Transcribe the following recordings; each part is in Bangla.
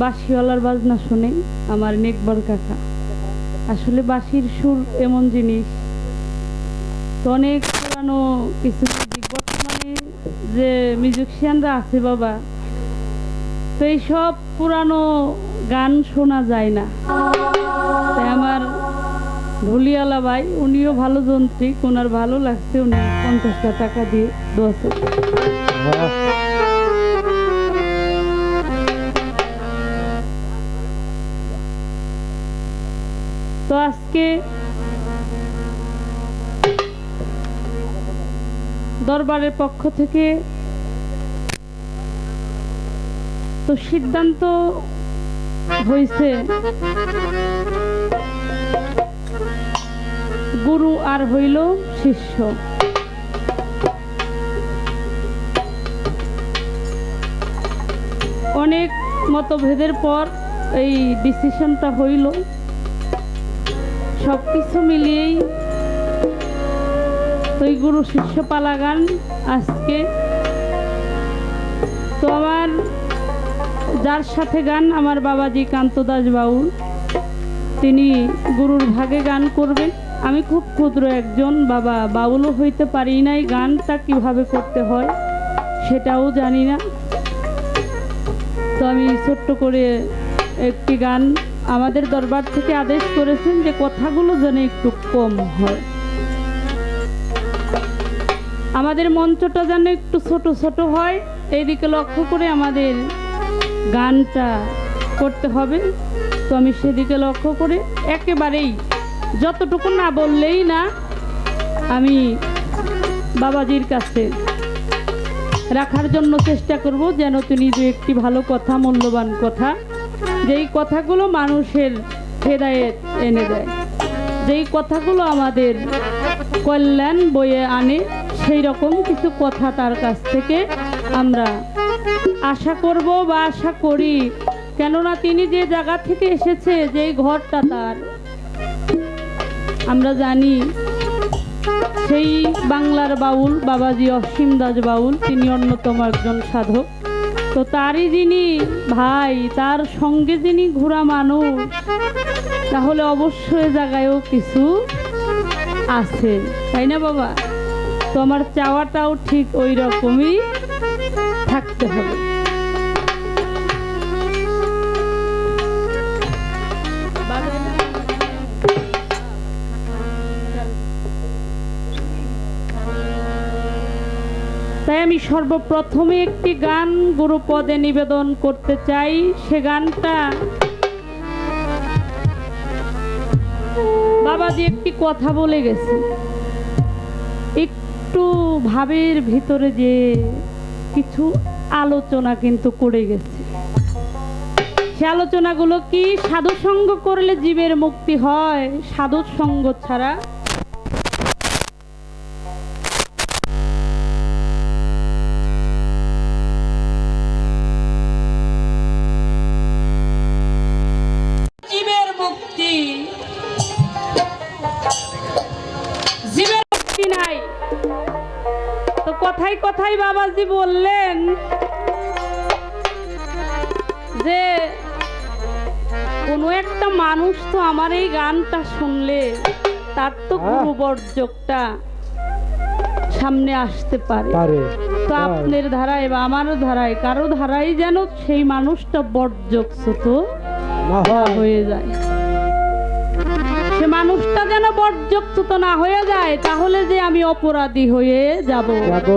বাঁশিওয়ালার বাজনা শুনে আমার নেকবর কাকা। আসলে বাঁশির সুর এমন জিনিস, তো অনেক পুরানো কিছু বর্তমানে যে মিউজিশিয়ানরা আছে বাবা, তো এইসব পুরানো গান শোনা যায় না। তাই আমার ঢুলিয়ালা ভাই, উনিও ভালো যন্ত্রিক, ওনার ভালো লাগছে, উনি পঞ্চাশটা টাকা দিয়ে দোয়াছে তো আজকে দরবারের পক্ষ থেকে তো সিদ্ধান্ত হয়েছে গুরু আর হইল শিষ্য। অনেক মতভেদের পর এই ডিসিশনটা হইল। সব কিছু মিলিয়েই ওই গুরু শিষ্য পালা গান আজকে। তো আমার যার সাথে গান, আমার বাবাজি কান্তদাস বাউল তিনি গুরুর ভাগে গান করবেন। আমি খুব ক্ষুদ্র একজন, বাবা বাউলও হইতে পারি নাই, গানটা কীভাবে করতে হয় সেটাও জানি না। তো আমি ছোট্ট করে একটি গান আমাদের দরবার থেকে আদেশ করেছেন যে কথাগুলো যেন একটু কম হয়। আমাদের মঞ্চটা যেন একটু ছোট ছোট হয়। এইদিকে লক্ষ্য করে আমাদের গানটা করতে হবে। তো আমি সেদিকে লক্ষ্য করে একেবারেই যতটুকু না বললেই না, আমি বাবাজির কাছে রাখার জন্য চেষ্টা করব যেন তিনি যে একটি ভালো কথা, মূল্যবান কথা যেই কথাগুলো মানুষের হেদায়েত এনে দেয়, যেই কথাগুলো আমাদের কল্যাণ বয়ে আনে, সেই রকম কিছু কথা তার কাছ থেকে আমরা আশা করব বা আশা করি। কেননা তিনি যে জায়গা থেকে এসেছে, যেই ঘরটা তার। আমরা জানি সেই বাংলার বাউল, বাবাজি অসীম দাস বাউল, তিনি অন্যতম একজন সাধক। তো তারই যিনি ভাই, তার সঙ্গে যিনি ঘোরা মানুষ, তাহলে অবশ্যই জায়গায়ও কিছু আছে তাই না বাবা? তো আমার চাওয়াটাও ঠিক ওই রকমই থাকতে হবে। আমি সর্বপ্রথমে একটি গান গুরুপদে নিবেদন করতে চাই। সে গানটা বাবাজি একটি কথা বলে গেছে। একটু ভাবের ভিতরে যে কিছু আলোচনা কিন্তু করে গেছে। সে আলোচনাগুলো কি সাধু সঙ্গ করলে জীবের মুক্তি হয়? সাধু সঙ্গ ছাড়া তো আমার এই গানটা শুনলে তার তো গুরু বর্জকটা সামনে আসতে পারে। তো আপনার ধারায় বা আমারও ধারায় কারও ধারায় যেন সেই মানুষটা বর্জকচ্যুত না হয় হয়ে যায়। সে মানুষটা যেন বর্জকচ্যুত না হয়ে যায় তাহলে যে আমি অপরাধী হয়ে যাব। যাব।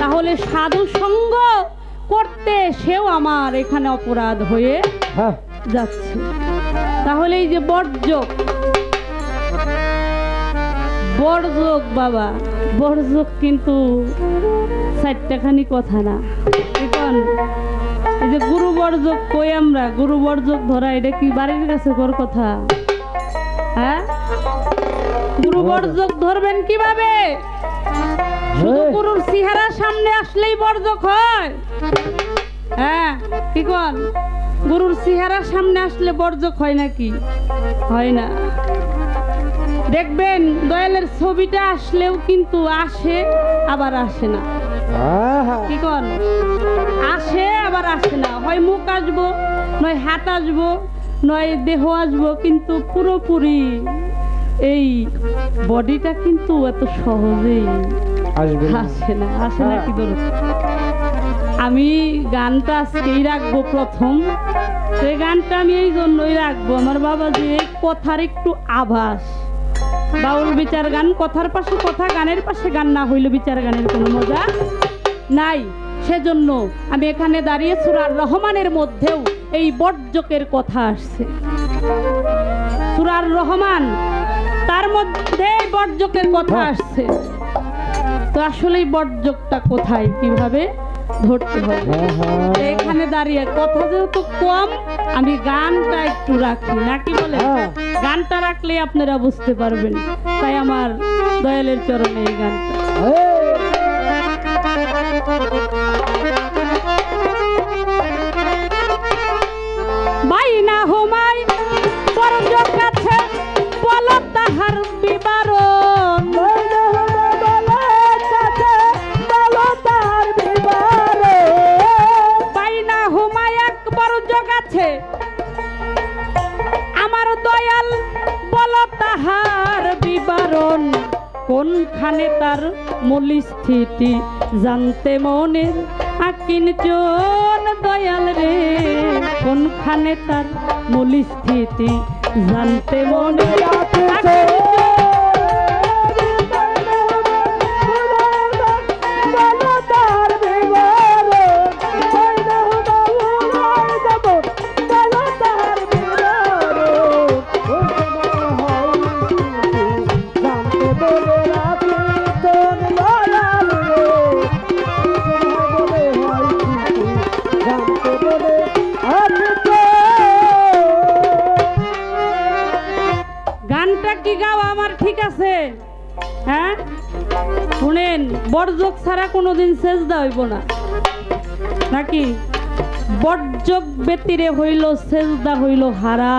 তাহলে সাধু সঙ্গ করতে সেও আমার এখানে অপরাধ হয়ে হ্যাঁ। যাচ্ছে। তাহলে এই যে বর্জক। বর্জক বাবা বর্জক কিন্তু চারটাখানি কথা না। এখন এই যে গুরু বর্জক কই আমরা? গুরু বর্জক ধরা এটা কি বাড়ির কাছে কর কথা? হ্যাঁ? গুরু বর্জক ধরবেন কীভাবে? শুধু। গুরুর চেহারা সামনে আসলেই বর্জক হয়। হ্যাঁ কি কন? গুরুর চেহারা সামনে আসলে বর্জক হয় নাকি? হয় না। দেখবেন দয়ালের ছবিটা আসলেও কিন্তু আসে আবার আসে না। কি কর আসে আবার আসে না। হয় মুখ আসব নয় হাত আসব নয় দেহ আসব কিন্তু পুরোপুরি এই বডিটা কিন্তু এত সহজেই আসবে। আসে না আসে না কি ধরো আমি গানটা আজকেই রাখব প্রথম। সেই গানটা আমি এই জন্যই রাখব। আমার বাবা যে কথার একটু আভাস। বাউল বিচার গান কথার পাশে কথা গানের পাশে গান না হইলে বিচার গানের কোনো মজা নাই। সেজন্য আমি এখানে দাঁড়িয়ে সুরার রহমানের মধ্যেও এই বর্জকের কথা আসছে। সুরার রহমান তার মধ্যে বর্জকের কথা আসছে। তো আসলে এই বর্জকটা কোথায়? কীভাবে? ধরতে হবে। এখানে দাঁড়িয়ে কথা যেহেতু কম আমি গানটা একটু রাখি। নাকি বলে হ্যাঁ। গানটা রাখলে আপনারা বুঝতে পারবেন। তাই আমার দয়ালের চরণে এই গানটা। এই, বাইনা হোমাই বরজক কাছে বল তাহার বিবারণ কোনখানে তার মূল স্থিতি জানতে মনের আকিন চোন দয়াল রে। কোনখানে তার মূল স্থিতি জানতে মনের হইব না। নাকি? বর্জক ব্যতিরে হইল সেজদা হইল হারা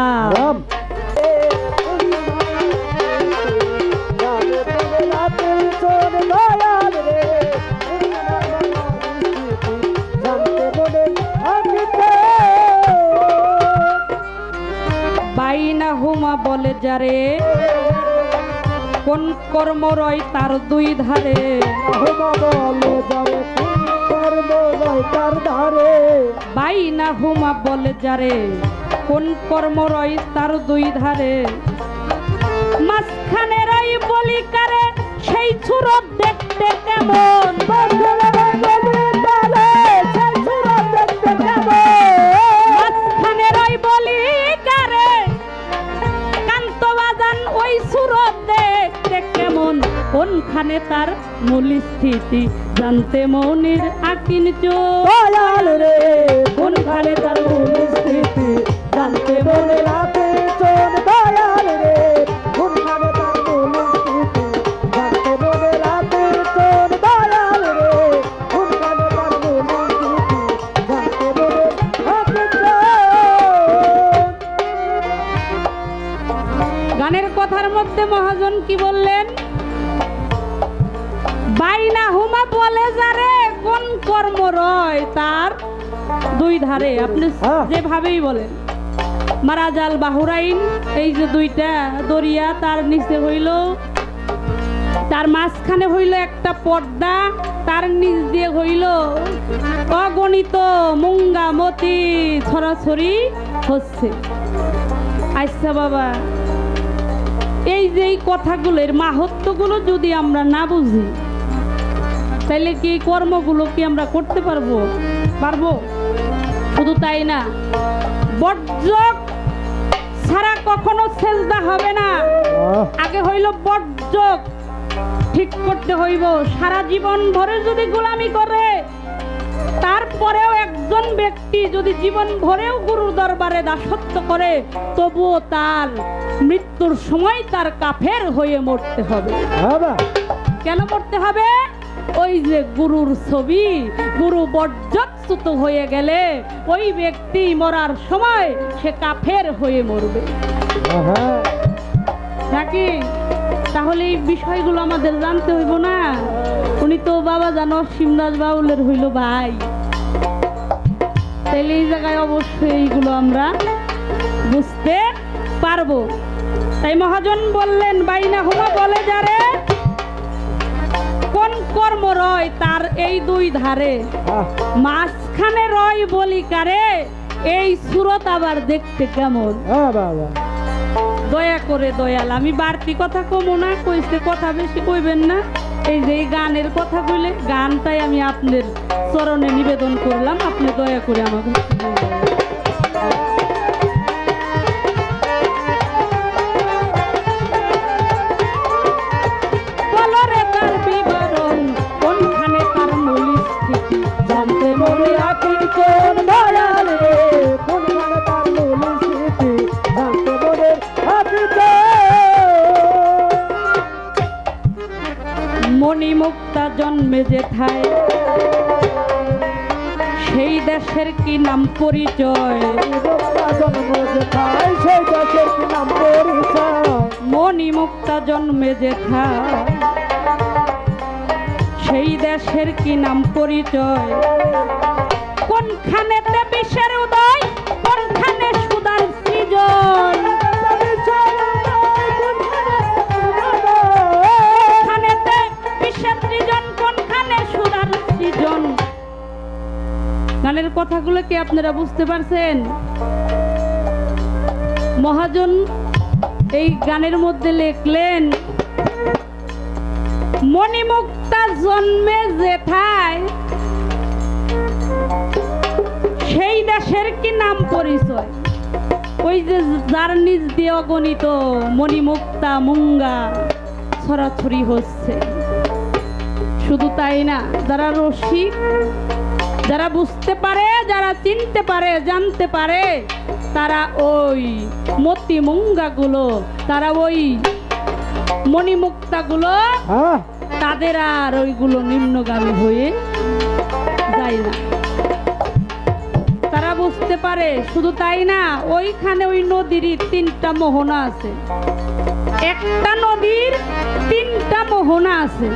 বাইনা হুমা বলে যারে কোন কর্ম রয় তার দুই ধারে? বাইনা হুমা বলে যারে কোন কর্ম রয় তার দুই ধারে। মাঝখানে রয় বলি কারে সেই সুরত দেখতে কেমন? মাঝখানে রয় বলি কারে কান্ত বাজান ওই সুরত দেখতে কেমন? কোনখানে তার মূল স্থিতি? জানতে মনের আকিন চোল রে কোন কোনখানে তার স্থিতি জানতে বলে যেভাবেই বলেন। মারাজাল বাহুরাইন, এই যে দুইটা দরিয়া, তার নিচে হইল, তার মাঝখানে হইল একটা পর্দা, তার নিচ দিয়ে হইল অগণিত মুঙ্গা মতি ছড়াছড়ি হচ্ছে। আচ্ছা বাবা, এই যে এই কথাগুলোর মাহাত্মগুলো যদি আমরা না বুঝি তাহলে কি কর্মগুলো কি আমরা করতে পারব? পারব? শুধু তাই না বর্জক ছাড়া কখনো সেজদা হবে না। আগে হইল বর্জক ঠিক করতে হইব। সারা জীবন ভরে যদি গোলামি করে তারপরেও একজন ব্যক্তি যদি জীবন ভরেও গুরুর দরবারে দাসত্ব করে তবুও তার মৃত্যুর সময় তার কাফের হয়ে মরতে হবে। কেন মরতে হবে? ওই যে গুরুর ছবি গুরু বর্জচ্যুত হয়ে গেলে ওই ব্যক্তি মরার সময় সে কাফের হয়ে মরবে। নাকি? তাহলে এই বিষয়গুলো আমাদের জানতে হইব না? উনি তো বাবা জানো শিমরাজ বাউলের হইল ভাই। তাইলে এই জায়গায় অবশ্যই এইগুলো আমরা বুঝতে পারব। তাই মহাজন বললেন বাইনা হুমা বলে যারে কর্ম রয় তার এই দুই ধারে। মাঝখানে রয় বলি কারে এই সুরত আবার দেখতে কেমন? দয়া করে দয়াল আমি বাড়তি কথা কমো না কইতে কথা বেশি কইবেন না। এই যে গানের কথা কইলে গানটাই আমি আপনার চরণে নিবেদন করলাম আপনি দয়া করে আমাকে দেশের কি নাম পরিচয়? মণিমুক্তা জন্মে যেথায় সেই দেশের কি নাম পরিচয়? কোনখানেতে বিশ্বের উদয়? কথাগুলো কি আপনারা বুঝতে পারছেন? মহাজন এই গানের মধ্যে লিখলেন, মণিমুক্তা জন্মে যেথায়, সেই দেশের কি নাম পরিচয়? ওই যে যার নিজ দিয়ে অগণিত মণিমুক্তা মুঙ্গা ছড়াছড়ি হচ্ছে। শুধু তাই না, যারা রসিক যারা বুঝতে পারে যারা চিনতে পারে জানতে পারে তারা ওই মতি মুঙ্গাগুলো তারা ওই মণিমুক্তাগুলো হ্যাঁ। তাদের আর ওইগুলো নিম্নগামী হয়ে যায় না। তারা বুঝতে পারে শুধু তাই না ওইখানে ওই নদীরই তিনটা মোহনা আছে। একটা নদীর তিনটা মোহনা আছে।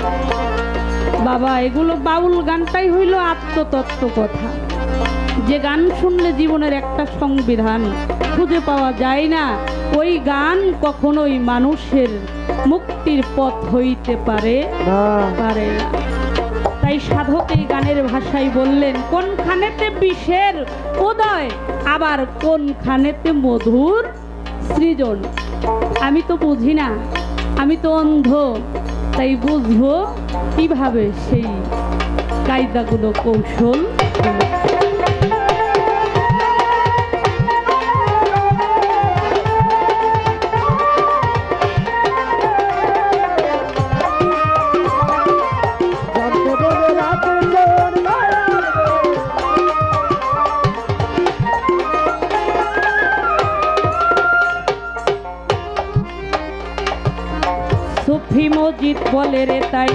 বাবা এগুলো বাউল গানটাই হইল আত্মতত্ত্ব কথা। যে গান শুনলে জীবনের একটা সংবিধান খুঁজে পাওয়া যায় না ওই গান কখনোই মানুষের মুক্তির পথ হইতে পারে পারে না। তাই সাধক এই গানের ভাষায় বললেন কোনখানেতে বিষের উদয় আবার কোনখানেতে মধুর সৃজন? আমি তো বুঝি না আমি তো অন্ধ। তাই বুঝব কীভাবে সেই কায়দাগুলো কৌশল বলে রে তাই।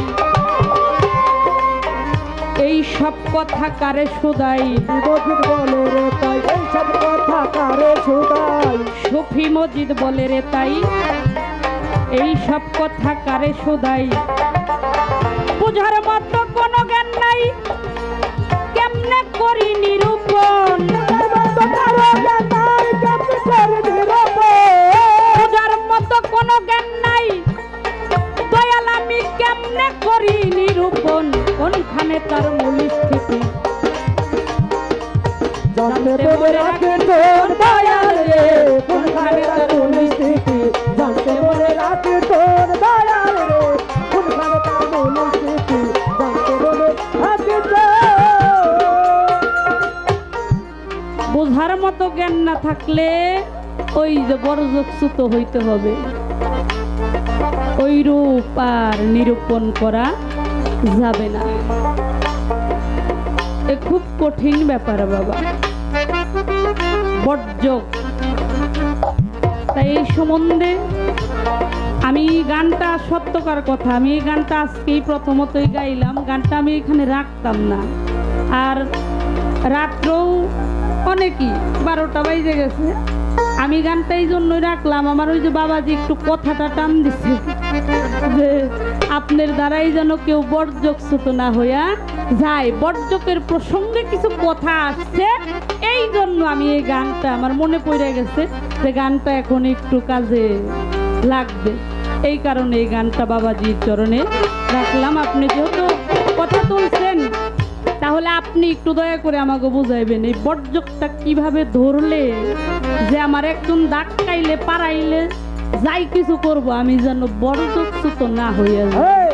এই সব কথা কারে শুধাই? বিবজিত বলে রে তাই এইসব কথা কারে শুধাই? সুফি মজিদ বলে রে তাই এই সব কথা কারে শুধাই? বুঝার মতো কোনো জ্ঞান নাই কেমনে করি নিরূপণ যে হইতে হবে। ওই রূপ আর নিরূপণ করা যাবে না। এ খুব কঠিন ব্যাপার বাবা। বর্জক তাই এই সম্বন্ধে আমি গানটা সত্যকার কথা, আমি এই গানটা আজকেই প্রথমতই গাইলাম। গানটা আমি এখানে রাখতাম না। আর রাত্রেও অনেকই বারোটা বাইজে গেছে। আমি গানটা এই জন্যই রাখলাম, আমার ওই যে বাবাজি একটু কথাটা টান দিছে, যে আপনার দ্বারাই যেন কেউ বর্জকচ্যুত না হইয়া যায়। বর্জকের প্রসঙ্গে কিছু কথা আসছে, এই জন্য আমি এই গানটা, আমার মনে পড়ে গেছে যে গানটা এখন একটু কাজে লাগবে। এই কারণে এই গানটা বাবাজির চরণে রাখলাম। আপনি যেহেতু কথা তুলছেন তাহলে আপনি একটু দয়া করে আমাকে বুঝাইবেন, এই বর্জকটা কীভাবে ধরলে যে আমার একজন ডাকাইলে পারাইলে যাই কিছু করব, আমি যেন বর্জকচ্যুত না হইয়া যাই।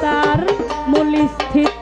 তার মূল স্থিতি